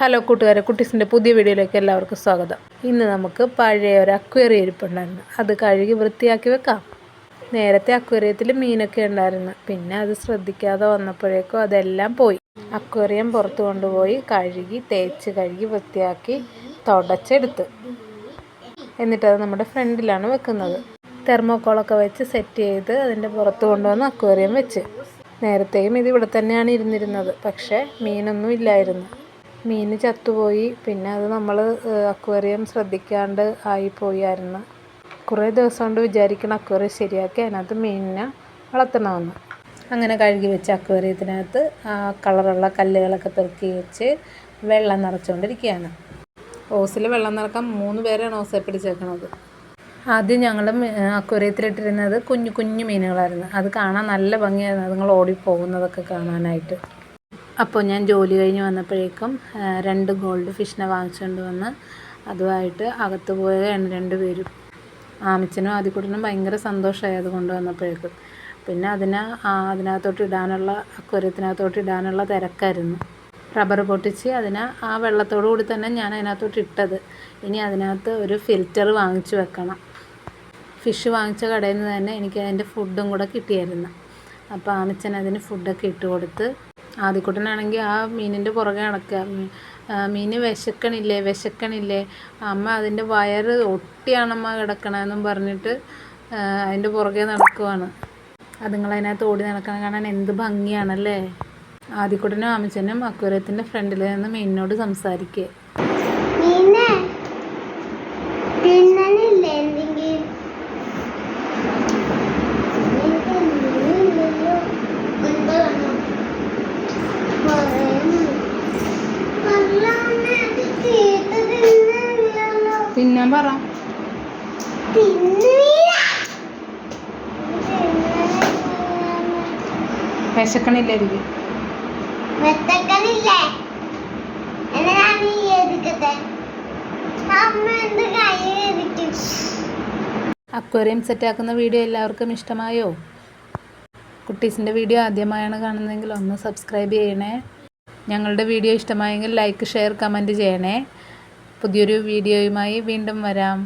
Hello കൂട്ടുകാരെ കുട്ടീസിന്റെ പുതിയ വീഡിയോയിലേക്ക് എല്ലാവർക്കും സ്വാഗതം. ഇന്ന് നമുക്ക് പഴയ ഒരു അക്വേറിയം ഇരിപ്പുണ്ടായിരുന്നു. അത് കഴുകി വൃത്തിയാക്കി വെക്കാം. നേരത്തെ അക്വേറിയത്തിൽ മീനൊക്കെ ഉണ്ടായിരുന്നു. പിന്നെ അത് ശ്രദ്ധിക്കാതെ വന്നപ്പോഴേക്കും അതെല്ലാം പോയി. അക്വേറിയം പുറത്ത് കൊണ്ടുപോയി കഴുകി തേച്ച് കഴുകി വൃത്തിയാക്കി തുടച്ചെടുത്ത്. എന്നിട്ടത് നമ്മുടെ ഫ്രണ്ടിലാണ് വെക്കുന്നത്. തെർമോക്കോളൊക്കെ വെച്ച് സെറ്റ് ചെയ്ത് അതിന്റെ പുറത്ത് കൊണ്ടുവന്ന് അക്വേറിയം വെച്ച്. നേരത്തെയും ഇത് ഇവിടെ തന്നെയാണ് ഇരുന്നിരുന്നത്. പക്ഷേ മീനൊന്നും ഇല്ലായിരുന്നു. മീൻ ചത്തുപോയി. പിന്നെ അത് നമ്മൾ അക്വേറിയം ശ്രദ്ധിക്കാണ്ട് ആയിപ്പോയായിരുന്നു. കുറേ ദിവസം കൊണ്ട് വിചാരിക്കണം അക്വേറിയം ശരിയാക്കി അതിനകത്ത് മീനിനെ വളർത്തണമെന്ന്. അങ്ങനെ കഴുകി വെച്ച അക്വേറിയത്തിനകത്ത് ആ കളറുള്ള കല്ലുകളൊക്കെ പെറുക്കി വെച്ച് വെള്ളം നിറച്ചുകൊണ്ടിരിക്കുകയാണ്. ഓസിൽ വെള്ളം നിറക്കാൻ മൂന്ന് പേരാണ് ഓസെ പിടിച്ചേക്കണത്. ആദ്യം ഞങ്ങൾ അക്വേറിയത്തിലിട്ടിരുന്നത് കുഞ്ഞു കുഞ്ഞു മീനുകളായിരുന്നു. അത് കാണാൻ നല്ല ഭംഗിയായിരുന്നു. അതുങ്ങൾ ഓടിപ്പോകുന്നതൊക്കെ കാണാനായിട്ട്. അപ്പോൾ ഞാൻ ജോലി കഴിഞ്ഞ് വന്നപ്പോഴേക്കും രണ്ട് ഗോൾഡ് ഫിഷിനെ വാങ്ങിച്ചുകൊണ്ട് വന്ന് അതുമായിട്ട് അകത്ത് രണ്ട് രണ്ടുപേരും ആമിച്ചനും ആദ്യക്കൂട്ടനും ഭയങ്കര സന്തോഷമായി അത് കൊണ്ടുവന്നപ്പോഴേക്കും പിന്നെ അതിന് അതിനകത്തോട്ട് ഇടാനുള്ള അക്വരത്തിനകത്തോട്ട് ഇടാനുള്ള തിരക്കായിരുന്നു. റബ്ബർ പൊട്ടിച്ച് അതിന് ആ വെള്ളത്തോടു കൂടി തന്നെ ഞാൻ അതിനകത്തോട്ട് ഇട്ടത്. ഇനി അതിനകത്ത് ഒരു ഫിൽറ്റർ വാങ്ങിച്ചു വെക്കണം. ഫിഷ് വാങ്ങിച്ച കടയിൽ നിന്ന് തന്നെ എനിക്ക് അതിന്റെ ഫുഡും കൂടെ കിട്ടിയായിരുന്നു. അപ്പോൾ ആമിച്ചൻ അതിന് ഫുഡൊക്കെ ഇട്ട് കൊടുത്ത് ആദ്യക്കുട്ടനാണെങ്കിൽ ആ മീനിന്റെ പുറകെ നടക്കുക. മീന് വിശക്കണില്ലേ വിശക്കണില്ലേ. അമ്മ അതിന്റെ വയറ് ഒട്ടിയാണമ്മ കിടക്കണമെന്നും പറഞ്ഞിട്ട് അതിന്റെ പുറകെ നടക്കുവാണ്. അതുങ്ങളതിനകത്ത് ഓടി നടക്കണ. കാണാൻ എന്ത് ഭംഗിയാണല്ലേ? ആദ്യക്കുട്ടനും അമ്മച്ചനും അക്വരത്തിന്റെ ഫ്രണ്ടിൽ നിന്ന് മീനിനോട് സംസാരിക്കുക മീനെ തിന്നണില്ലേ എന്തെങ്കിലും എനിക്ക് മീനില്ലല്ലോ. എന്താ വേണം? കുറേ മീൻ. അല്ലാതെ അത് തീറ്റ തിന്നാൻ പറ. തിന്നുന്നില്ല. വിശക്കണില്ലായിരിക്കും വെത്തക്കണില്ലേ എന്നാണ് അമ്മ എന്ത് കൈ എതിക്കും അക്വേറിയം സെറ്റാക്കുന്ന വീഡിയോ എല്ലാവർക്കും ഇഷ്ടമായോ? കുട്ടീസിന്റെ വീഡിയോ ആദ്യമായാണ് കാണുന്നതെങ്കിൽ ഒന്ന് സബ്സ്ക്രൈബ് ചെയ്യണേ. ഞങ്ങളുടെ വീഡിയോ ഇഷ്ടമായെങ്കിൽ ലൈക്ക് ഷെയർ കമന്റ് ചെയ്യണേ. പുതിയൊരു വീഡിയോയുമായി വീണ്ടും വരാം.